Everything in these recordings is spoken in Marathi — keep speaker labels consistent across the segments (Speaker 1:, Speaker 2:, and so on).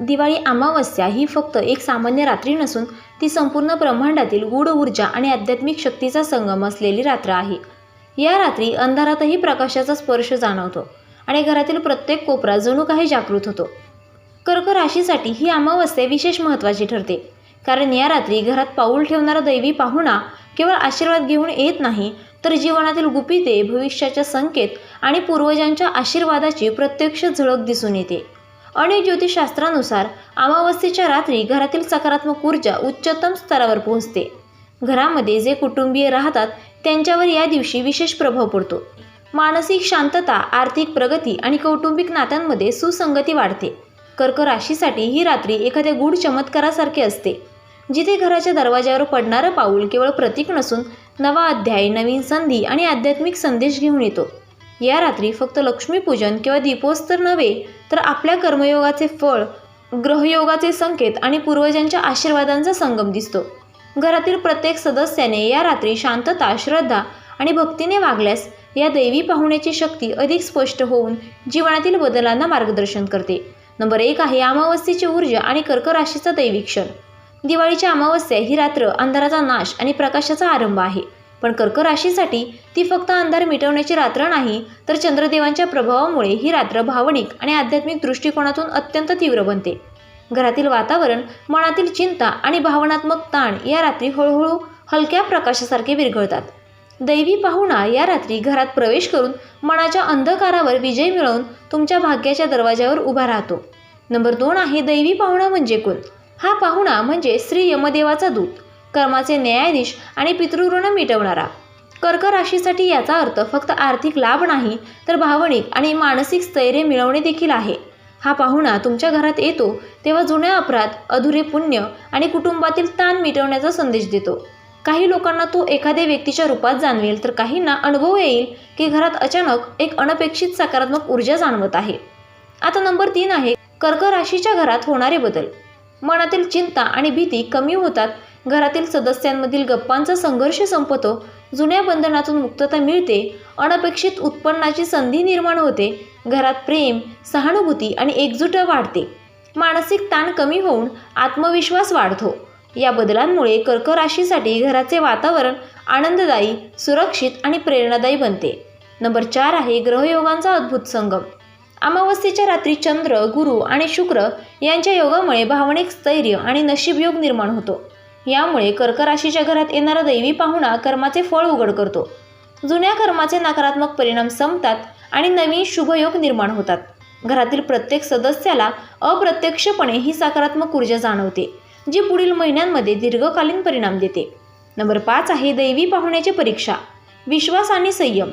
Speaker 1: दिवाळी अमावस्या ही फक्त एक सामान्य रात्री नसून ती संपूर्ण ब्रह्मांडातील गूढ ऊर्जा आणि आध्यात्मिक शक्तीचा संगम असलेली रात्र आहे. या रात्री अंधारातही प्रकाशाचा स्पर्श जाणवतो आणि घरातील प्रत्येक कोपरा जणू काही जागृत होतो. कर्क राशीसाठी ही अमावस्या विशेष महत्त्वाची ठरते. कारण या रात्री घरात पाऊल ठेवणारा दैवी पाहुणा केवळ आशीर्वाद घेऊन येत नाही तर जीवनातील गुपिते भविष्याच्या संकेत आणि पूर्वजांच्या आशीर्वादाची प्रत्यक्ष झळक दिसून येते. अनेक ज्योतिषशास्त्रानुसार अमावस्येच्या रात्री घरातील सकारात्मक ऊर्जा उच्चतम स्तरावर पोहोचते. घरामध्ये जे कुटुंबीय राहतात त्यांच्यावर या दिवशी विशेष प्रभाव पडतो. मानसिक शांतता आर्थिक प्रगती आणि कौटुंबिक नात्यांमध्ये सुसंगती वाढते. कर्क राशीसाठी ही रात्री एखाद्या गूढ चमत्कारासारखी असते जिथे घराच्या दरवाज्यावर पडणारं पाऊल केवळ प्रतीक नसून नवा अध्याय नवीन संधी आणि आध्यात्मिक संदेश घेऊन येतो. या रात्री फक्त लक्ष्मीपूजन किंवा दीपोत्सव नव्हे तर आपल्या कर्मयोगाचे फळ ग्रहयोगाचे संकेत आणि पूर्वजांच्या आशीर्वादांचा संगम दिसतो. घरातील प्रत्येक सदस्याने या रात्री शांतता श्रद्धा आणि भक्तीने वागल्यास या दैवी पाहुण्याची शक्ती अधिक स्पष्ट होऊन जीवनातील बदलांना मार्गदर्शन करते. नंबर एक आहे अमावस्येची ऊर्जा आणि कर्कराशीचा दैवी क्षण. दिवाळीची अमावस्या ही रात्र अंधाराचा नाश आणि प्रकाशाचा आरंभ आहे. पण कर्क राशीसाठी ती फक्त अंधार मिटवण्याची रात्र नाही तर चंद्रदेवांच्या प्रभावामुळे ही रात्र भावनिक आणि आध्यात्मिक दृष्टिकोनातून अत्यंत तीव्र बनते. घरातील वातावरण मनातील चिंता आणि भावनात्मक ताण या रात्री हळूहळू हलक्या प्रकाशासारखे विरघळतात. दैवी पाहुणा या रात्री घरात प्रवेश करून मनाच्या अंधकारावर विजय मिळवून तुमच्या भाग्याच्या दरवाज्यावर उभा राहतो. नंबर दोन आहे दैवी पाहुणा म्हणजे कोण? हा पाहुणा म्हणजे श्री यमदेवाचा दूत. कर्माचे न्यायाधीश आणि पितृऋण मिटवणारा. कर्क राशीसाठी याचा अर्थ फक्त आर्थिक लाभ नाही तर भावनिक आणि मानसिक स्थैर्य मिळवणे देखील आहे. हा पाहुणा तुमच्या घरात येतो तेव्हा जुन्या अपराध अधुरे पुण्य आणि कुटुंबातील ताण मिटवण्याचा संदेश देतो. काही लोकांना तो एखाद्या व्यक्तीच्या रूपात जाणवेल तर काहींना अनुभव येईल की घरात अचानक एक अनपेक्षित सकारात्मक ऊर्जा जाणवत आहे. आता नंबर तीन आहे कर्क राशीच्या घरात होणारे बदल. मनातील चिंता आणि भीती कमी होतात घरातील सदस्यांमधील गप्पांचा संघर्ष संपतो. जुन्या बंधनातून मुक्तता मिळते. अनपेक्षित उत्पन्नाची संधी निर्माण होते. घरात प्रेम सहानुभूती आणि एकजूट वाढते. मानसिक ताण कमी होऊन आत्मविश्वास वाढतो. या बदलांमुळे कर्क राशीसाठी घराचे वातावरण आनंददायी सुरक्षित आणि प्रेरणादायी बनते. नंबर चार आहे ग्रहयोगांचा अद्भुत संगम. अमावस्येच्या रात्री चंद्र गुरु आणि शुक्र यांच्या योगामुळे भावनिक स्थैर्य आणि नशीबयोग निर्माण होतो. यामुळे कर्क राशीच्या घरात येणारा दैवी पाहुणा कर्माचे फळ उघड करतो. जुन्या कर्माचे नकारात्मक परिणाम संपतात आणि नवीन शुभयोग निर्माण होतात. घरातील प्रत्येक सदस्याला अप्रत्यक्षपणे ही सकारात्मक ऊर्जा जाणवते जी पुढील महिन्यांमध्ये दीर्घकालीन परिणाम देते. नंबर पाच आहे दैवी पाहुण्याची परीक्षा. विश्वास आणि संयम.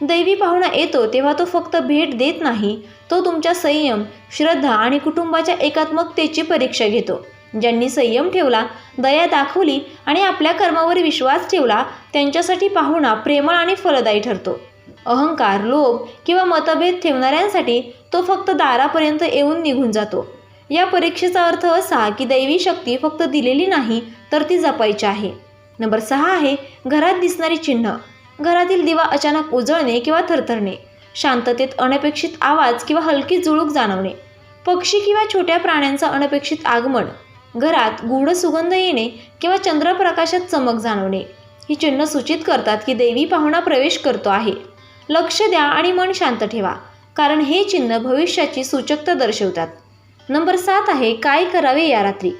Speaker 1: दैवी पाहुणा येतो तेव्हा तो फक्त भेट देत नाही तो तुमच्या संयम श्रद्धा आणि कुटुंबाच्या एकात्मकतेची परीक्षा घेतो. ज्यांनी संयम ठेवला दया दाखवली आणि आपल्या कर्मावर विश्वास ठेवला त्यांच्यासाठी पाहुणा प्रेमळ आणि फलदायी ठरतो. अहंकार लोभ किंवा मतभेद ठेवणाऱ्यांसाठी तो फक्त दारापर्यंत येऊन निघून जातो. या परीक्षेचा अर्थ असा की दैवी शक्ती फक्त दिलेली नाही तर ती जपायची आहे. नंबर सहा आहे घरात दिसणारी चिन्ह. घरातील दिवा अचानक उजळणे किंवा थरथरणे शांततेत अनपेक्षित आवाज किंवा हलकी जुळूक जाणवणे पक्षी किंवा छोट्या प्राण्यांचं अनपेक्षित आगमन घरात गूढ सुगंध येणे किंवा चंद्रप्रकाशात चमक जाणवणे. ही चिन्ह सूचित करतात की देवी पाहुणा प्रवेश करतो आहे. लक्ष द्या आणि मन शांत ठेवा कारण हे चिन्ह भविष्याची सूचकता दर्शवतात. नंबर सात आहे काय करावे या रात्री?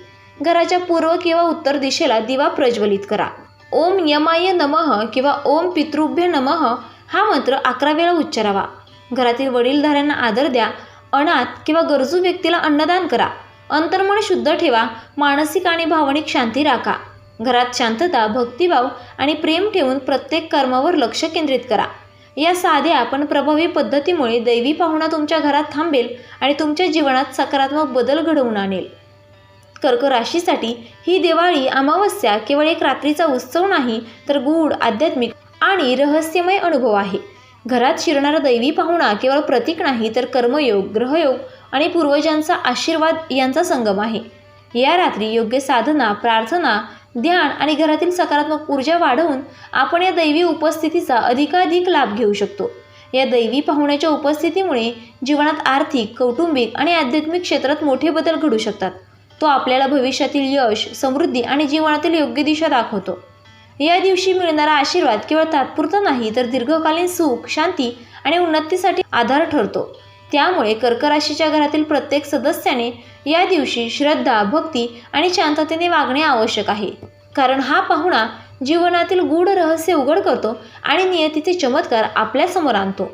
Speaker 1: घराच्या पूर्व किंवा उत्तर दिशेला दिवा प्रज्वलित करा. ओम यमाय नमः किंवा ओम पितृभ्य नमः हा मंत्र अकरा वेळा उच्चारावा. घरातील वडीलधाऱ्यांना आदर द्या अनाथ किंवा गरजू व्यक्तीला अन्नदान करा. अंतर्मन शुद्ध ठेवा मानसिक आणि भावनिक शांती राखा. घरात शांतता भक्तिभाव आणि प्रेम ठेवून प्रत्येक कर्मावर लक्ष केंद्रित करा. या साध्या पण प्रभावी पद्धतीमुळे दैवी पाहुणा तुमच्या घरात थांबेल आणि तुमच्या जीवनात सकारात्मक बदल घडवून आणेल. कर्क राशीसाठी ही दिवाळी अमावस्या केवळ एक रात्रीचा उत्सव नाही तर गूढ आध्यात्मिक आणि रहस्यमय अनुभव आहे. घरात शिरणारा दैवी पाहुणा केवळ प्रतीक नाही तर कर्मयोग ग्रहयोग आणि पूर्वजांचा आशीर्वाद यांचा संगम आहे. या रात्री योग्य साधना प्रार्थना ध्यान आणि घरातील सकारात्मक ऊर्जा वाढवून आपण या दैवी उपस्थितीचा अधिकाधिक लाभ घेऊ शकतो. या दैवी पाहुण्याच्या उपस्थितीमुळे जीवनात आर्थिक कौटुंबिक आणि आध्यात्मिक क्षेत्रात मोठे बदल घडू शकतात. तो आपल्याला भविष्यातील यश समृद्धी आणि जीवनातील योग्य दिशा दाखवतो. या दिवशी मिळणारा आशीर्वाद केवळ तात्पुरता नाही तर दीर्घकालीन सुख शांती आणि उन्नतीसाठी आधार ठरतो. त्यामुळे कर्क राशीच्या घरातील प्रत्येक सदस्याने या दिवशी श्रद्धा भक्ती आणि शांततेने वागणे आवश्यक आहे. कारण हा पाहुणा जीवनातील गूढ रहस्य उघड करतो आणि नियतीचे चमत्कार आपल्यासमोर आणतो.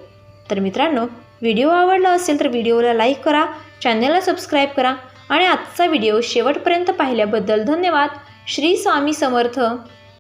Speaker 1: तर मित्रांनो व्हिडिओ आवडला असेल तर व्हिडिओला लाईक करा चॅनलला सबस्क्राईब करा आणि आजचा व्हिडिओ शेवटपर्यंत पाहिल्याबद्दल धन्यवाद. श्री स्वामी समर्थ.